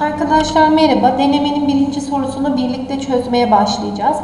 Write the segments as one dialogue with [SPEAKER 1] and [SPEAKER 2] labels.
[SPEAKER 1] Arkadaşlar merhaba. Denemenin birinci sorusunu birlikte çözmeye başlayacağız.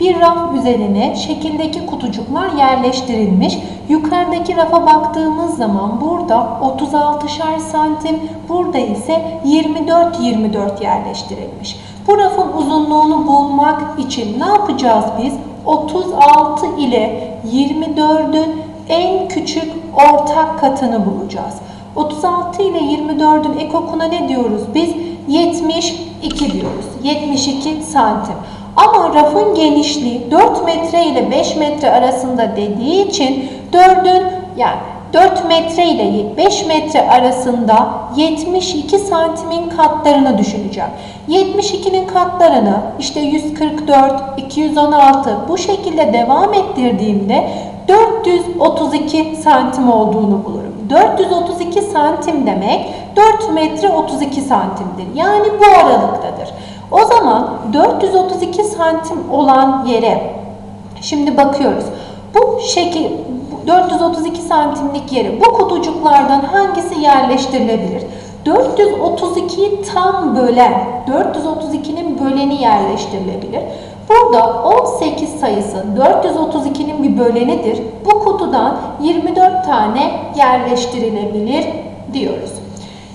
[SPEAKER 1] Bir raf üzerine şekildeki kutucuklar yerleştirilmiş. Yukarıdaki rafa baktığımız zaman burada 36'şer santim, burada ise 24-24 yerleştirilmiş. Bu rafın uzunluğunu bulmak için ne yapacağız biz? 36 ile 24'ün en küçük ortak katını bulacağız. 36 ile 24'ün ekokuna ne diyoruz biz? 72 diyoruz. 72 santim. Ama rafın genişliği 4 metre ile 5 metre arasında dediği için 4'ün yani 4 metre ile 5 metre arasında 72 santimin katlarını düşüneceğim. 72'nin katlarını işte 144, 216 bu şekilde devam ettirdiğimde 432 santim olduğunu bulurum. 432 santim demek 4 metre 32 santimdir. Yani bu aralıktadır. O zaman 432 santim olan yere şimdi bakıyoruz. Bu şekil 432 santimlik yere bu kutucuklardan hangisi yerleştirilebilir? 432'yi tam bölen, 432'nin böleni yerleştirilebilir. Burada 18 sayısı 432'nin bir bölenidir. Bu kutudan 24 tane yerleştirilebilir diyoruz.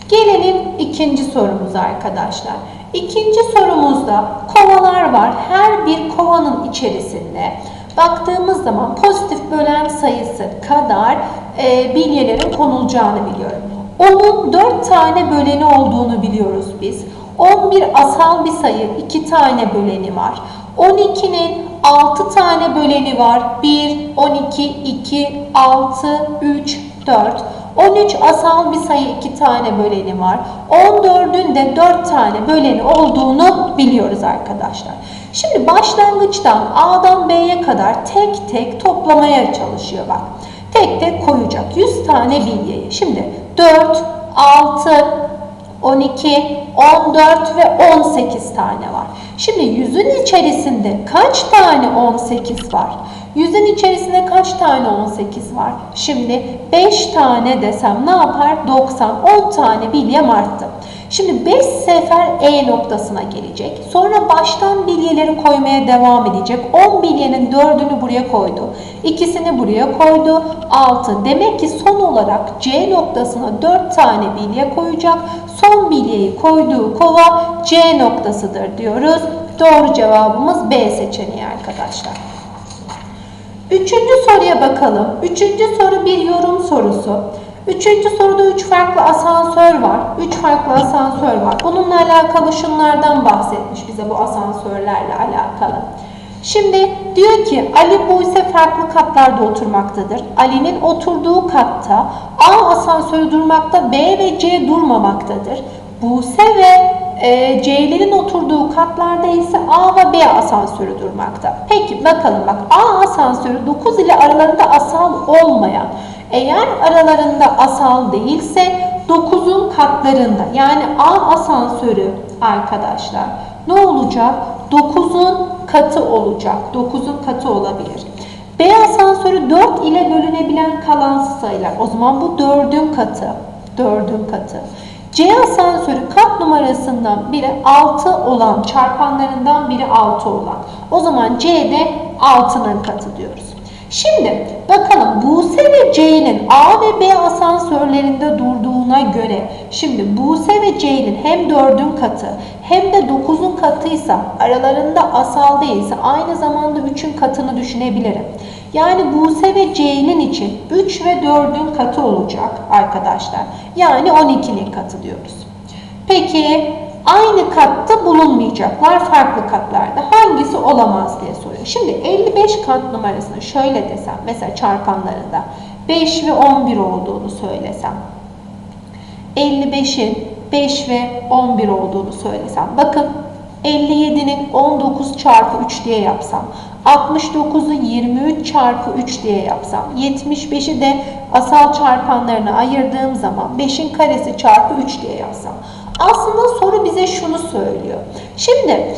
[SPEAKER 1] Gelelim ikinci sorumuza arkadaşlar. İkinci sorumuzda kovalar var. Her bir kovanın içerisinde baktığımız zaman pozitif bölen sayısı kadar e, bilyelerin konulacağını biliyorum. Onun 4 tane böleni olduğunu biliyoruz biz. 11 asal bir sayı 2 tane böleni var. 12'nin 6 tane böleni var. 1, 12, 2, 6, 3, 4. 13 asal bir sayı 2 tane böleni var. 14'ün de 4 tane böleni olduğunu biliyoruz arkadaşlar. Şimdi başlangıçtan A'dan B'ye kadar tek tek toplamaya çalışıyor bak. Tek tek koyacak 100 tane bilyeyi. Şimdi 4, 6, 12, 14 ve 18 tane var. Şimdi yüzün içerisinde kaç tane 18 var? Yüzün içerisinde kaç tane 18 var? Şimdi 5 tane desem ne yapar? 90, 10 tane bilyem arttı. Şimdi 5 sefer E noktasına gelecek. Sonra baştan bilyeleri koymaya devam edecek. 10 bilyenin 4'ünü buraya koydu. İkisini buraya koydu. 6. Demek ki son olarak C noktasına 4 tane bilye koyacak. Son bilyeyi koyduğu kova C noktasıdır diyoruz. Doğru cevabımız B seçeneği arkadaşlar. Üçüncü soruya bakalım. Üçüncü soru bir yorum sorusu. Üçüncü soruda üç farklı asansör var. Üç farklı asansör var. Bununla alakalı şunlardan bahsetmiş bize bu asansörlerle alakalı. Şimdi diyor ki Ali Buse farklı katlarda oturmaktadır. Ali'nin oturduğu katta A asansörü durmakta, B ve C durmamaktadır. Buse ve e, C'lerin oturduğu katlarda ise A ve B asansörü durmakta. Peki bakalım bak A asansörü 9 ile aralarında asal olmayan eğer aralarında asal değilse 9'un katlarında yani A asansörü arkadaşlar ne olacak? 9'un katı olacak. 9'un katı olabilir. B asansörü 4 ile bölünebilen kalan sayılar. O zaman bu 4'ün katı. 4'ün katı. C asansörü kat numarasından biri 6 olan çarpanlarından biri 6 olan. O zaman C'de 6'nın katı diyoruz. Şimdi bakalım Buse ve C'nin A ve B asansörlerinde durduğuna göre şimdi Buse ve C'nin hem 4'ün katı hem de 9'un katıysa aralarında asal değilse aynı zamanda 3'ün katını düşünebilirim. Yani Buse ve C'nin için 3 ve 4'ün katı olacak arkadaşlar. Yani 12'nin katı diyoruz. Peki aynı katta bulunmayacaklar farklı katlarda. Hangisi olamaz diye soruyor. Şimdi 55 kat numarasını şöyle desem mesela çarpanlarında 5 ve 11 olduğunu söylesem 55'in 5 ve 11 olduğunu söylesem bakın 57'nin 19 çarpı 3 diye yapsam 69'u 23 çarpı 3 diye yapsam 75'i de asal çarpanlarına ayırdığım zaman 5'in karesi çarpı 3 diye yapsam aslında soru bize şunu söylüyor. Şimdi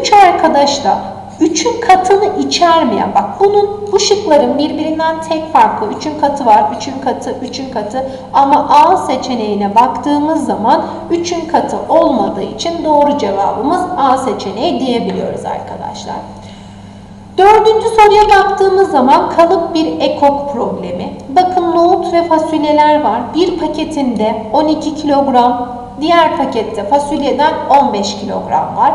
[SPEAKER 1] 3 arkadaş da üçün katını içermeyen, bak bunun bu şıkların birbirinden tek farklı, üçün katı var, üçün katı, üçün katı ama A seçeneğine baktığımız zaman üçün katı olmadığı için doğru cevabımız A seçeneği diyebiliyoruz arkadaşlar. Dördüncü soruya baktığımız zaman kalıp bir ekok problemi. Bakın nohut ve fasulyeler var. Bir paketinde 12 kilogram, diğer pakette fasulyeden 15 kilogram var.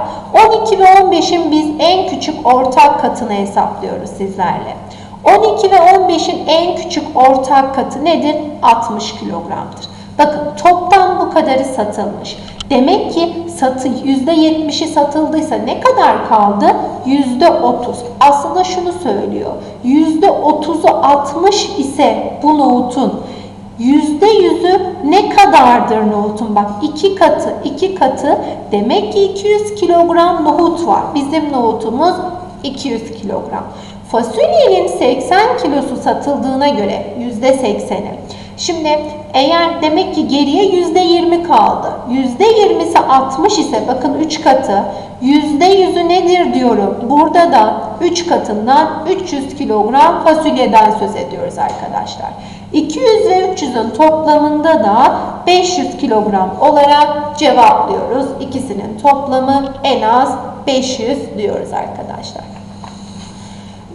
[SPEAKER 1] 12 ve 15'in biz en küçük ortak katını hesaplıyoruz sizlerle. 12 ve 15'in en küçük ortak katı nedir? 60 kilogramdır. Bakın toptan bu kadarı satılmış. Demek ki satı %70'i satıldıysa ne kadar kaldı? %30. Aslında şunu söylüyor. %30'u 60 ise bu nohutun %100'ü ne kadardır nohutun? Bak iki katı, iki katı. Demek ki 200 kilogram nohut var. Bizim nohutumuz 200 kilogram. Fasulyenin 80 kilosu satıldığına göre %80'i. Şimdi eğer demek ki geriye %20 kaldı. %20'si 60 ise bakın 3 katı. %100'ü nedir diyorum. Burada da 3 katından 300 kilogram fasulyeden söz ediyoruz arkadaşlar. 200 ve 300'ün toplamında da 500 kilogram olarak cevaplıyoruz. İkisinin toplamı en az 500 diyoruz arkadaşlar.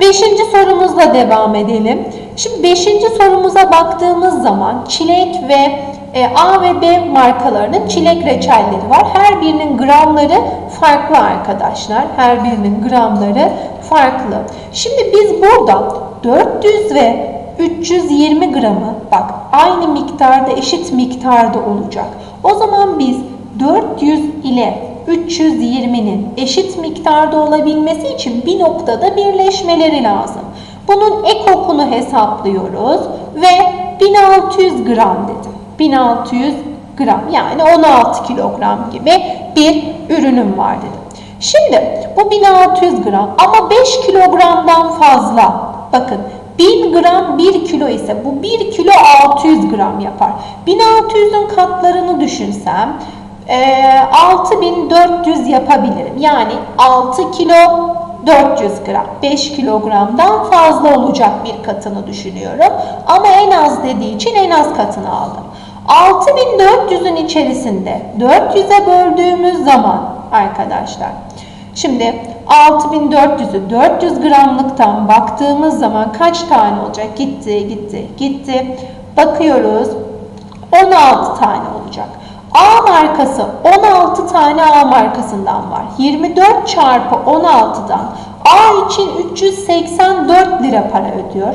[SPEAKER 1] Beşinci sorumuzla devam edelim. Şimdi beşinci sorumuza baktığımız zaman çilek ve e, A ve B markalarının çilek reçelleri var. Her birinin gramları farklı arkadaşlar. Her birinin gramları farklı. Şimdi biz burada 400 ve 320 gramı bak aynı miktarda eşit miktarda olacak. O zaman biz 400 ile 320'nin eşit miktarda olabilmesi için bir noktada birleşmeleri lazım. Bunun ekokunu hesaplıyoruz ve 1600 gram dedim. 1600 gram yani 16 kilogram gibi bir ürünüm var dedim. Şimdi bu 1600 gram ama 5 kilogramdan fazla bakın 1000 gram 1 kilo ise bu 1 kilo 600 gram yapar. 1600'ün katlarını düşünsem 6400 yapabilirim. Yani 6 kilo 400 gram, 5 kilogramdan fazla olacak bir katını düşünüyorum. Ama en az dediği için en az katını aldım. 6400'ün içerisinde 400'e böldüğümüz zaman arkadaşlar. Şimdi 6400'ü 400 gramlıktan baktığımız zaman kaç tane olacak? Gitti, gitti, gitti. Bakıyoruz 16 tane olacak. A markası 16 tane A markasından var. 24 çarpı 16'dan A için 384 lira para ödüyor.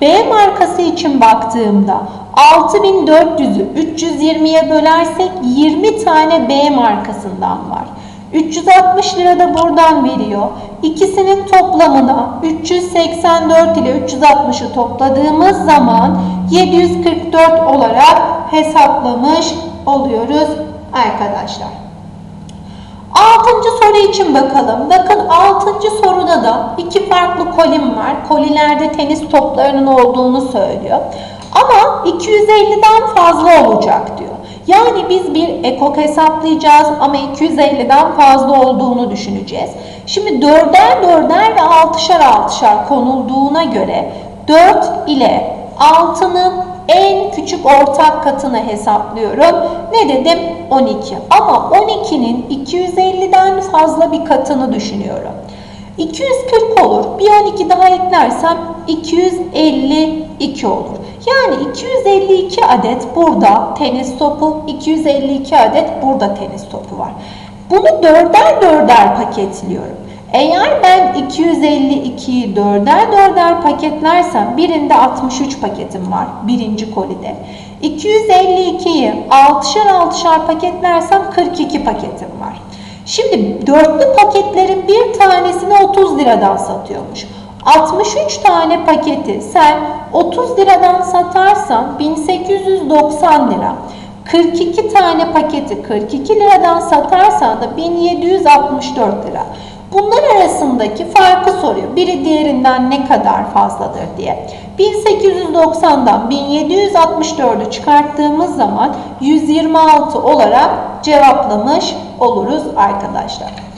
[SPEAKER 1] B markası için baktığımda 6400'ü 320'ye bölersek 20 tane B markasından var. 360 lira da buradan veriyor. İkisinin toplamına 384 ile 360'ı topladığımız zaman 744 olarak hesaplamış oluyoruz arkadaşlar. Altıncı soru için bakalım. Bakın altıncı soruda da iki farklı kolim var. Kolilerde tenis toplarının olduğunu söylüyor. Ama 250'den fazla olacak diyor. Yani biz bir ekok hesaplayacağız ama 250'den fazla olduğunu düşüneceğiz. Şimdi dörder dörder ve altışar altışar konulduğuna göre 4 ile 6'nın en küçük ortak katını hesaplıyorum. Ne dedim? 12. Ama 12'nin 250'den fazla bir katını düşünüyorum. 240 olur. Bir 12 daha eklersem 252 olur. Yani 252 adet burada tenis topu, 252 adet burada tenis topu var. Bunu dörder dörder paketliyorum. Eğer ben 252'yi dörder dörder paketlersem birinde 63 paketim var birinci kolide. 252'yi altışar altışar paketlersem 42 paketim. Şimdi dörtlü paketlerin bir tanesini 30 liradan satıyormuş. 63 tane paketi sen 30 liradan satarsan 1890 lira. 42 tane paketi 42 liradan satarsan da 1764 lira. Bunlar arasındaki farkı soruyor. Biri diğerinden ne kadar fazladır diye. 1890'dan 1764'ü çıkarttığımız zaman 126 olarak cevaplamış oluruz arkadaşlar.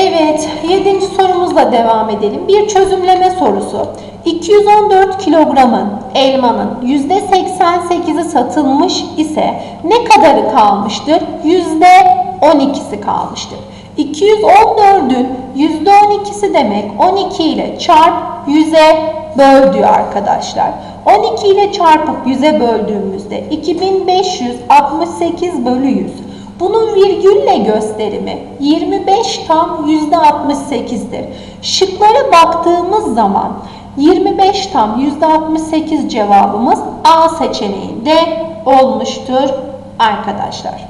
[SPEAKER 1] Evet, yedinci sorumuzla devam edelim. Bir çözümleme sorusu. 214 kilogramın elmanın %88'i satılmış ise ne kadarı kalmıştır? %12'si kalmıştır. 214'ün %12'si demek 12 ile çarp 100'e böl diyor arkadaşlar. 12 ile çarpıp 100'e böldüğümüzde 2568 bölü 100. Bunun virgülle gösterimi 25 tam %68'dir. Şıklara baktığımız zaman 25 tam %68 cevabımız A seçeneğinde olmuştur arkadaşlar.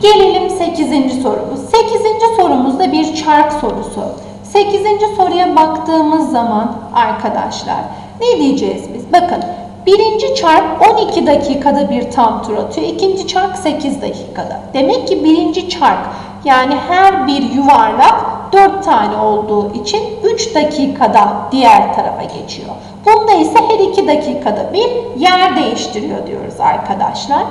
[SPEAKER 1] Gelelim 8. sorumuz. 8. sorumuzda bir çark sorusu. 8. soruya baktığımız zaman arkadaşlar ne diyeceğiz biz? Bakın birinci çark 12 dakikada bir tam tur atıyor. İkinci çark 8 dakikada. Demek ki birinci çark yani her bir yuvarlak 4 tane olduğu için 3 dakikada diğer tarafa geçiyor. Bunda ise her 2 dakikada bir yer değiştiriyor diyoruz arkadaşlar.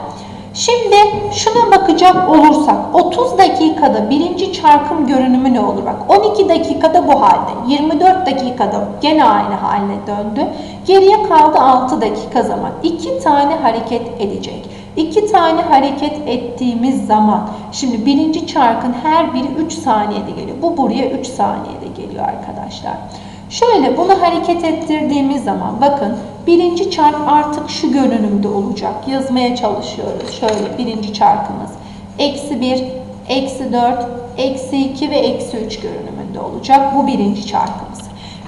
[SPEAKER 1] Şimdi şuna bakacak olursak 30 dakikada birinci çarkım görünümü ne olur? Bak 12 dakikada bu halde 24 dakikada gene aynı haline döndü. Geriye kaldı 6 dakika zaman. 2 tane hareket edecek. 2 tane hareket ettiğimiz zaman şimdi birinci çarkın her biri 3 saniyede geliyor. Bu buraya 3 saniyede geliyor arkadaşlar. Şöyle bunu hareket ettirdiğimiz zaman bakın birinci çark artık şu görünümde olacak. Yazmaya çalışıyoruz. Şöyle birinci çarkımız eksi 1, eksi 4, eksi 2 ve eksi 3 görünümünde olacak. Bu birinci çarkımız.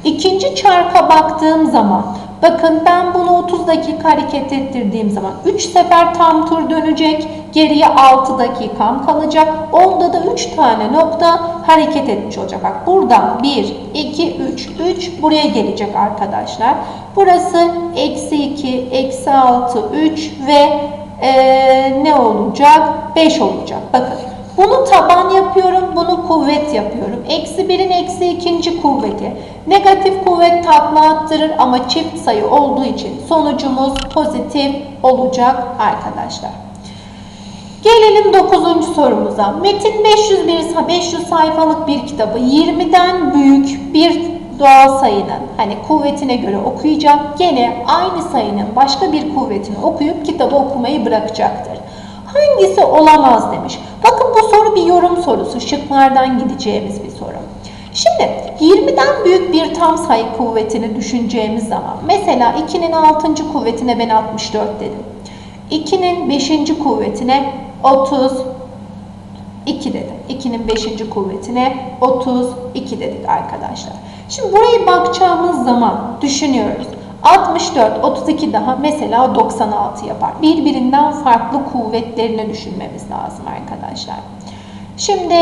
[SPEAKER 1] İkinci çarka baktığım zaman bakın ben bunu 30 dakika hareket ettirdiğim zaman 3 sefer tam tur dönecek. Geriye 6 dakikam kalacak. Onda da 3 tane nokta hareket etmiş olacak. Bak buradan 1, 2, 3, 3 buraya gelecek arkadaşlar. Burası eksi 2, eksi 6, 3 ve ee, ne olacak? 5 olacak. Bakın bunu taban yapıyorum, bunu kuvvet yapıyorum. Eksi 1'in eksi ikinci kuvveti. Negatif kuvvet takla attırır ama çift sayı olduğu için sonucumuz pozitif olacak arkadaşlar. Gelelim 9. sorumuza. Metin 501 500 sayfalık bir kitabı 20'den büyük bir doğal sayının hani kuvvetine göre okuyacak. Gene aynı sayının başka bir kuvvetini okuyup kitabı okumayı bırakacaktır. Hangisi olamaz demiş. Bakın bu soru bir yorum sorusu. Şıklardan gideceğimiz bir soru. Şimdi 20'den büyük bir tam sayı kuvvetini düşüneceğimiz zaman mesela 2'nin 6. kuvvetine ben 64 dedim. 2'nin 5. kuvvetine 32 dedim. 2'nin 5. kuvvetine 32 dedik arkadaşlar. Şimdi buraya bakacağımız zaman düşünüyoruz. 64, 32 daha mesela 96 yapar. Birbirinden farklı kuvvetlerini düşünmemiz lazım arkadaşlar. Şimdi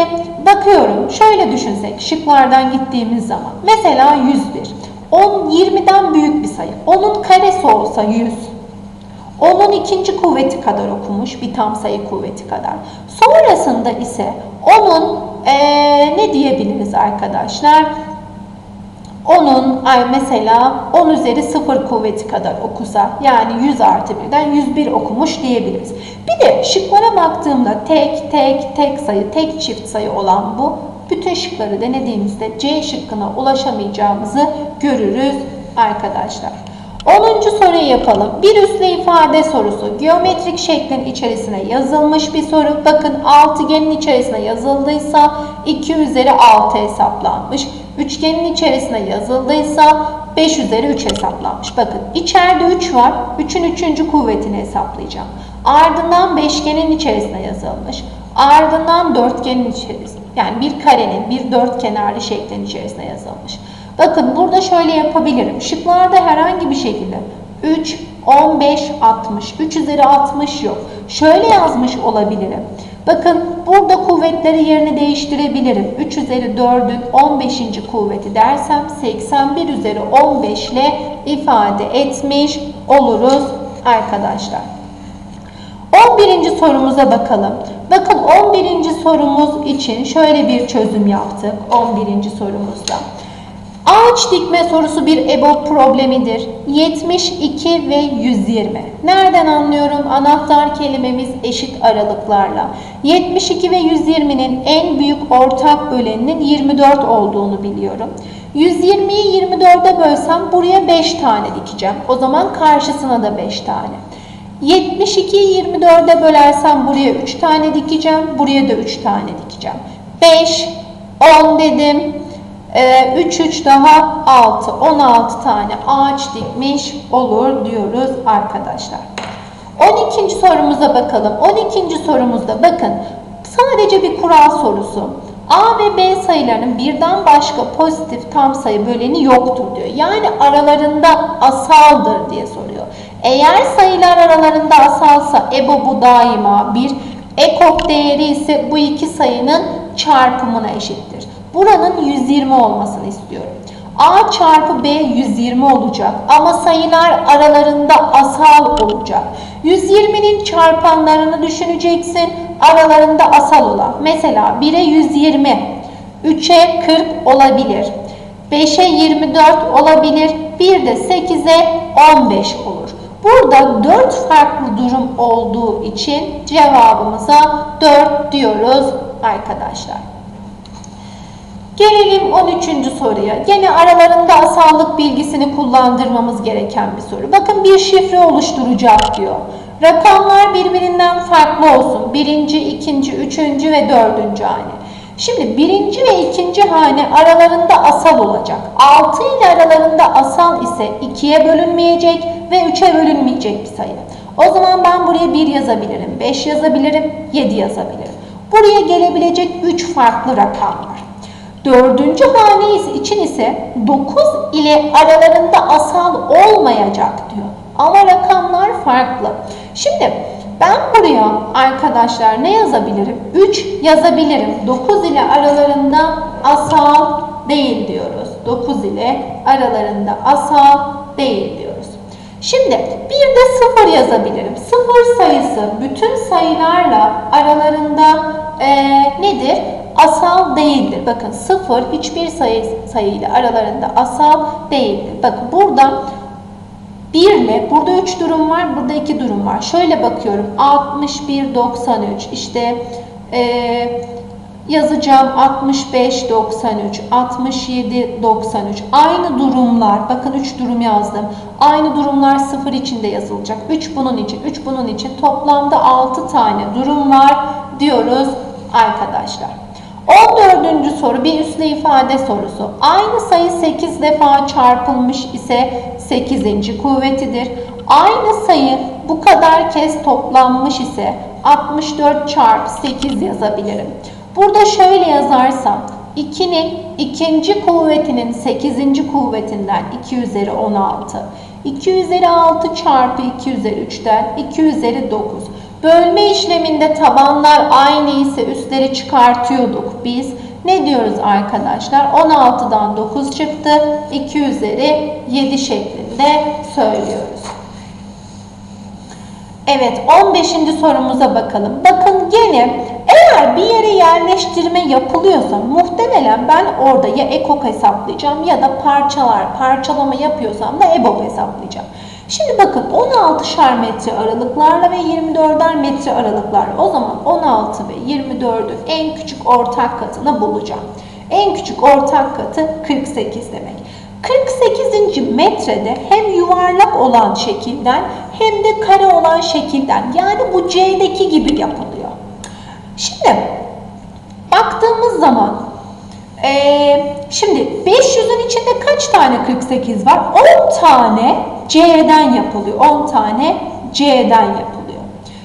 [SPEAKER 1] bakıyorum şöyle düşünsek şıklardan gittiğimiz zaman mesela 101. 10 20'den büyük bir sayı. Onun karesi olsa 100. Onun ikinci kuvveti kadar okumuş bir tam sayı kuvveti kadar. Sonrasında ise onun ee, ne diyebiliriz arkadaşlar? Onun ay mesela 10 üzeri 0 kuvveti kadar okusa yani 100 artı 1'den 101 okumuş diyebiliriz. Bir de şıklara baktığımda tek tek tek sayı tek çift sayı olan bu. Bütün şıkları denediğimizde C şıkkına ulaşamayacağımızı görürüz arkadaşlar. 10. soruyu yapalım. Bir üslü ifade sorusu. Geometrik şeklin içerisine yazılmış bir soru. Bakın altıgenin içerisine yazıldıysa 2 üzeri 6 hesaplanmış. Üçgenin içerisine yazıldıysa 5 üzeri 3 hesaplanmış. Bakın içeride 3 var. 3'ün 3. kuvvetini hesaplayacağım. Ardından beşgenin içerisine yazılmış. Ardından dörtgenin içerisine yani bir karenin bir dört kenarlı şeklin içerisine yazılmış. Bakın burada şöyle yapabilirim. Şıklarda herhangi bir şekilde 3, 15, 60. 3 üzeri 60 yok. Şöyle yazmış olabilirim. Bakın burada kuvvetleri yerini değiştirebilirim. 3 üzeri 4'ün 15. kuvveti dersem 81 üzeri 15 ile ifade etmiş oluruz arkadaşlar. 11. sorumuza bakalım. Bakın 11. sorumuz için şöyle bir çözüm yaptık 11. sorumuzda. Ağaç dikme sorusu bir EBOB problemidir. 72 ve 120. Nereden anlıyorum? Anahtar kelimemiz eşit aralıklarla. 72 ve 120'nin en büyük ortak böleninin 24 olduğunu biliyorum. 120'yi 24'e bölsem buraya 5 tane dikeceğim. O zaman karşısına da 5 tane. 72'yi 24'e bölersem buraya 3 tane dikeceğim. Buraya da 3 tane dikeceğim. 5, 10 dedim. 3 3 daha 6. 16 tane ağaç dikmiş olur diyoruz arkadaşlar. 12. sorumuza bakalım. 12. sorumuzda bakın sadece bir kural sorusu. A ve B sayılarının birden başka pozitif tam sayı böleni yoktur diyor. Yani aralarında asaldır diye soruyor. Eğer sayılar aralarında asalsa EBO bu daima bir ekok değeri ise bu iki sayının çarpımına eşittir. Buranın 120 olmasını istiyorum. A çarpı B 120 olacak ama sayılar aralarında asal olacak. 120'nin çarpanlarını düşüneceksin aralarında asal olan. Mesela 1'e 120, 3'e 40 olabilir. 5'e 24 olabilir. Bir de 8'e 15 olur. Burada 4 farklı durum olduğu için cevabımıza 4 diyoruz arkadaşlar. Gelelim 13. soruya. Gene aralarında asallık bilgisini kullandırmamız gereken bir soru. Bakın bir şifre oluşturacak diyor. Rakamlar birbirinden farklı olsun. Birinci, ikinci, üçüncü ve dördüncü hane. Şimdi birinci ve ikinci hane aralarında asal olacak. 6 ile aralarında asal ise 2'ye bölünmeyecek ve 3'e bölünmeyecek bir sayı. O zaman ben buraya 1 yazabilirim, 5 yazabilirim, 7 yazabilirim. Buraya gelebilecek 3 farklı rakam var. Dördüncü hane için ise 9 ile aralarında asal olmayacak diyor. Ama rakamlar farklı. Şimdi ben buraya arkadaşlar ne yazabilirim? 3 yazabilirim. 9 ile aralarında asal değil diyoruz. 9 ile aralarında asal değil diyoruz. Şimdi bir de 0 yazabilirim. 0 sayısı bütün sayılarla aralarında e, nedir? Asal değildir. Bakın 0 hiçbir sayı sayıyla aralarında asal değildir. Bakın burada 1 ile burada 3 durum var, burada 2 durum var. Şöyle bakıyorum. 61 93 işte e, yazacağım 65 93 67 93 aynı durumlar bakın 3 durum yazdım. Aynı durumlar 0 içinde yazılacak. 3 bunun için, 3 bunun için toplamda 6 tane durum var diyoruz arkadaşlar. 14. soru bir üslü ifade sorusu. Aynı sayı 8 defa çarpılmış ise 8. kuvvetidir. Aynı sayı bu kadar kez toplanmış ise 64 çarpı 8 yazabilirim. Burada şöyle yazarsam 2'nin ikinci kuvvetinin 8. kuvvetinden 2 üzeri 16. 2 üzeri 6 çarpı 2 üzeri 3'ten 2 üzeri 9. Bölme işleminde tabanlar aynı ise üstleri çıkartıyorduk biz. Ne diyoruz arkadaşlar? 16'dan 9 çıktı. 2 üzeri 7 şeklinde söylüyoruz. Evet 15. sorumuza bakalım. Bakın gene eğer bir yere yerleştirme yapılıyorsa muhtemelen ben orada ya ekok hesaplayacağım ya da parçalar parçalama yapıyorsam da EBOB hesaplayacağım. Şimdi bakın 16'şar metre aralıklarla ve 24'er metre aralıklarla o zaman 16 ve 24'ün en küçük ortak katını bulacağım. En küçük ortak katı 48 demek. 48. metrede hem yuvarlak olan şekilden hem de kare olan şekilden yani bu C'deki gibi yapılıyor. Şimdi baktığımız zaman ee, şimdi 500'ün içinde kaç tane 48 var? 10 tane C'den yapılıyor. 10 tane C'den yapılıyor.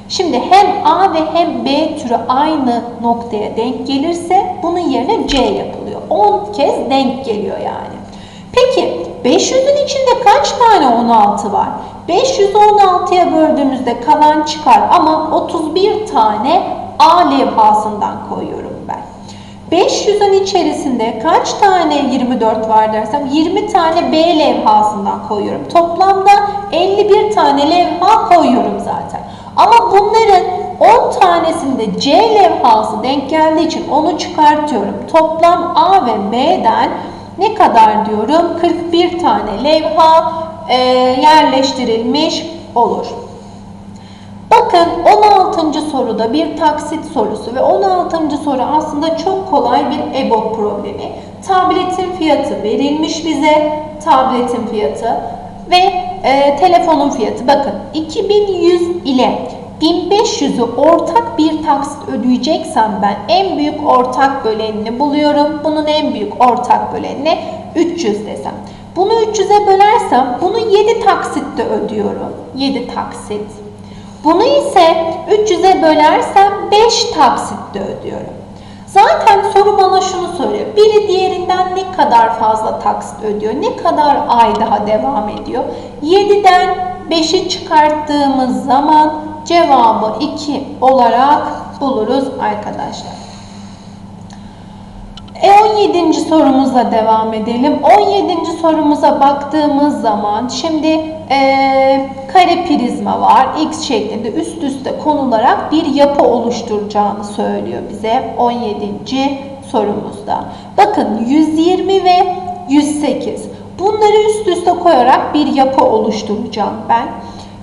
[SPEAKER 1] Şimdi hem A ve hem B türü aynı noktaya denk gelirse bunun yerine C yapılıyor. 10 kez denk geliyor yani. Peki 500'ün içinde kaç tane 16 var? 500'ü 16'ya böldüğümüzde kalan çıkar ama 31 tane A levhasından koyuyorum. 500'ün içerisinde kaç tane 24 var dersem 20 tane B levhasından koyuyorum. Toplamda 51 tane levha koyuyorum zaten. Ama bunların 10 tanesinde C levhası denk geldiği için onu çıkartıyorum. Toplam A ve B'den Ne kadar diyorum? 41 tane levha e, yerleştirilmiş olur. Bakın 16. soruda bir taksit sorusu ve 16. soru aslında çok kolay bir EBOB problemi. Tabletin fiyatı verilmiş bize, tabletin fiyatı ve e, telefonun fiyatı. Bakın 2100 ile 1500'ü ortak bir taksit ödeyeceksem ben en büyük ortak bölenini buluyorum. Bunun en büyük ortak bölenine 300 desem. Bunu 300'e bölersem bunu 7 taksitte ödüyorum. 7 taksit. Bunu ise 300'e bölersem 5 taksitte ödüyorum. Zaten soru bana şunu soruyor. Biri diğerinden ne kadar fazla taksit ödüyor? Ne kadar ay daha devam ediyor? 7'den 5'i çıkarttığımız zaman cevabı 2 olarak buluruz arkadaşlar. E 17. sorumuza devam edelim. 17. sorumuza baktığımız zaman şimdi e, kare prizma var. X şeklinde üst üste konularak bir yapı oluşturacağını söylüyor bize 17. sorumuzda. Bakın 120 ve 108. Bunları üst üste koyarak bir yapı oluşturacağım ben.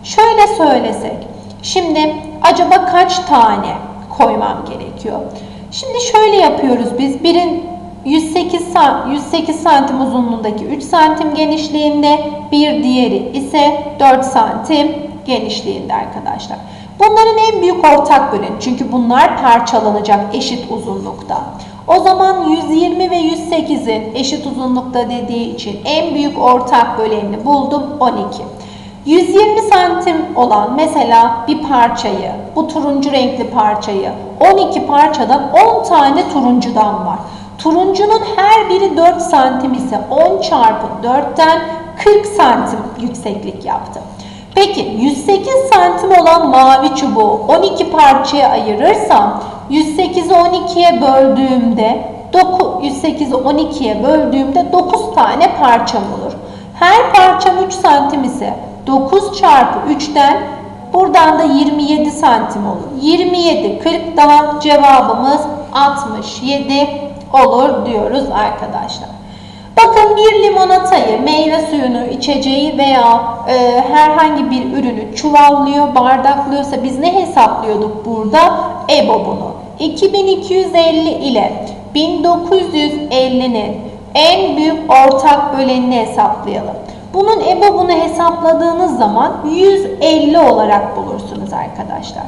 [SPEAKER 1] Şöyle söylesek. Şimdi acaba kaç tane koymam gerekiyor? Şimdi şöyle yapıyoruz biz. Birin 108, san- 108 santim uzunluğundaki 3 santim genişliğinde, bir diğeri ise 4 santim genişliğinde arkadaşlar. Bunların en büyük ortak böleni çünkü bunlar parçalanacak eşit uzunlukta. O zaman 120 ve 108'in eşit uzunlukta dediği için en büyük ortak bölenini buldum 12. 120 santim olan mesela bir parçayı, bu turuncu renkli parçayı 12 parçadan 10 tane turuncudan var. Turuncunun her biri 4 santim ise 10 çarpı 4'ten 40 santim yükseklik yaptı. Peki 108 santim olan mavi çubuğu 12 parçaya ayırırsam 108'i 12'ye böldüğümde 9, 108'i 12'ye böldüğümde 9 tane parçam olur. Her parçam 3 santim ise 9 çarpı 3'ten buradan da 27 santim olur. 27, 40 daha cevabımız 67 olur diyoruz arkadaşlar. Bakın bir limonatayı, meyve suyunu, içeceği veya e, herhangi bir ürünü çuvallıyor, bardaklıyorsa biz ne hesaplıyorduk burada? EBOB'unu. 2250 ile 1950'nin en büyük ortak bölenini hesaplayalım. Bunun EBOB'unu hesapladığınız zaman 150 olarak bulursunuz arkadaşlar.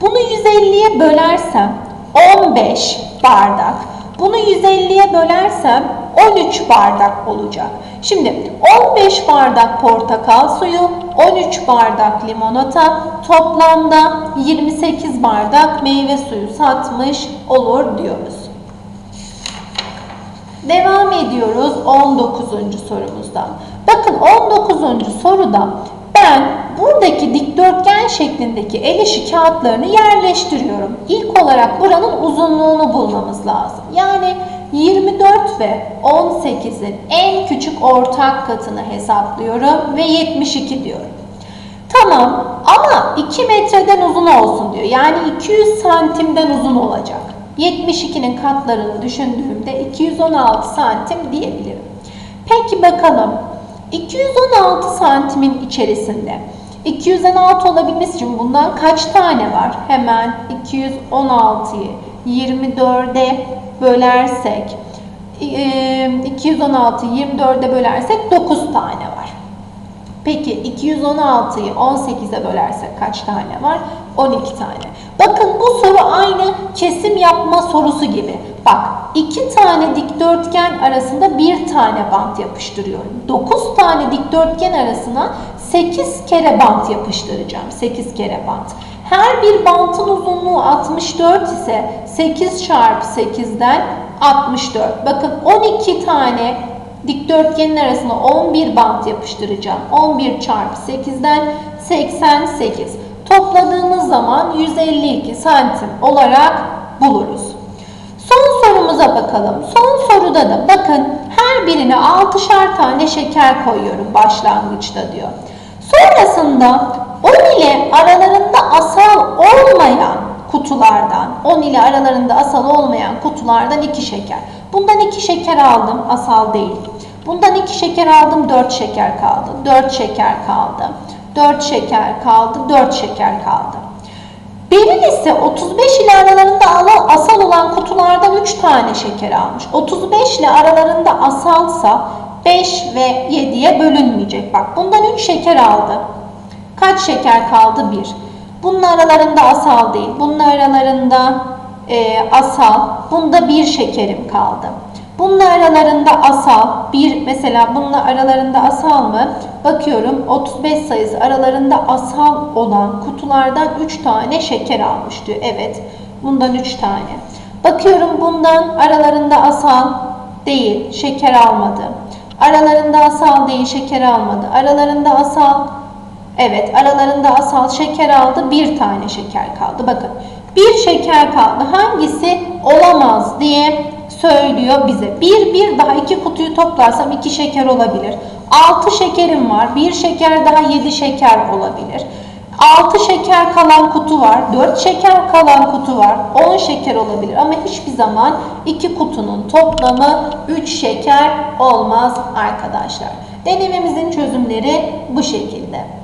[SPEAKER 1] Bunu 150'ye bölersem 15 bardak. Bunu 150'ye bölersem 13 bardak olacak. Şimdi 15 bardak portakal suyu, 13 bardak limonata, toplamda 28 bardak meyve suyu satmış olur diyoruz. Devam ediyoruz 19. sorumuzdan. Bakın 19. soruda ben buradaki dikdörtgen şeklindeki el işi kağıtlarını yerleştiriyorum. İlk olarak buranın uzunluğunu bulmamız lazım. Yani 24 ve 18'in en küçük ortak katını hesaplıyorum ve 72 diyorum. Tamam ama 2 metreden uzun olsun diyor. Yani 200 santimden uzun olacak. 72'nin katlarını düşündüğümde 216 santim diyebilirim. Peki bakalım 216 santimin içerisinde 216 olabilmesi için bundan kaç tane var? Hemen 216'yı 24'e bölersek 216'yı 24'e bölersek 9 tane var. Peki 216'yı 18'e bölersek kaç tane var? 12 tane. Bakın bu soru aynı kesim yapma sorusu gibi. Bak iki tane dikdörtgen arasında bir tane bant yapıştırıyorum. 9 tane dikdörtgen arasına 8 kere bant yapıştıracağım. 8 kere bant. Her bir bantın uzunluğu 64 ise 8 çarpı 8'den 64. Bakın 12 tane dikdörtgenin arasına 11 bant yapıştıracağım. 11 çarpı 8'den 88. Topladığımız zaman 152 santim olarak buluruz. Sorumuza bakalım. Son soruda da bakın her birine 6'şar tane şeker koyuyorum başlangıçta diyor. Sonrasında 10 ile aralarında asal olmayan kutulardan, 10 ile aralarında asal olmayan kutulardan 2 şeker. Bundan 2 şeker aldım. Asal değil. Bundan 2 şeker aldım. 4 şeker kaldı. 4 şeker kaldı. 4 şeker kaldı. 4 şeker kaldı. Beril ise 35 ile aralarında ala- asal olan kutulardan 3 tane şeker almış. 35 ile aralarında asalsa 5 ve 7'ye bölünmeyecek. Bak bundan 3 şeker aldı. Kaç şeker kaldı? 1. Bunun aralarında asal değil. Bunun aralarında e, asal. Bunda 1 şekerim kaldı. Bunun aralarında asal. Bir mesela bununla aralarında asal mı? Bakıyorum 35 sayısı aralarında asal olan kutulardan 3 tane şeker almış diyor. Evet. Bundan 3 tane. Bakıyorum bundan aralarında asal değil. Şeker almadı. Aralarında asal değil. Şeker almadı. Aralarında asal Evet, aralarında asal şeker aldı, bir tane şeker kaldı. Bakın, bir şeker kaldı. Hangisi olamaz diye söylüyor bize. Bir, bir daha iki kutuyu toplarsam iki şeker olabilir. Altı şekerim var. Bir şeker daha yedi şeker olabilir. 6 şeker kalan kutu var. 4 şeker kalan kutu var. 10 şeker olabilir ama hiçbir zaman iki kutunun toplamı 3 şeker olmaz arkadaşlar. Denememizin çözümleri bu şekilde.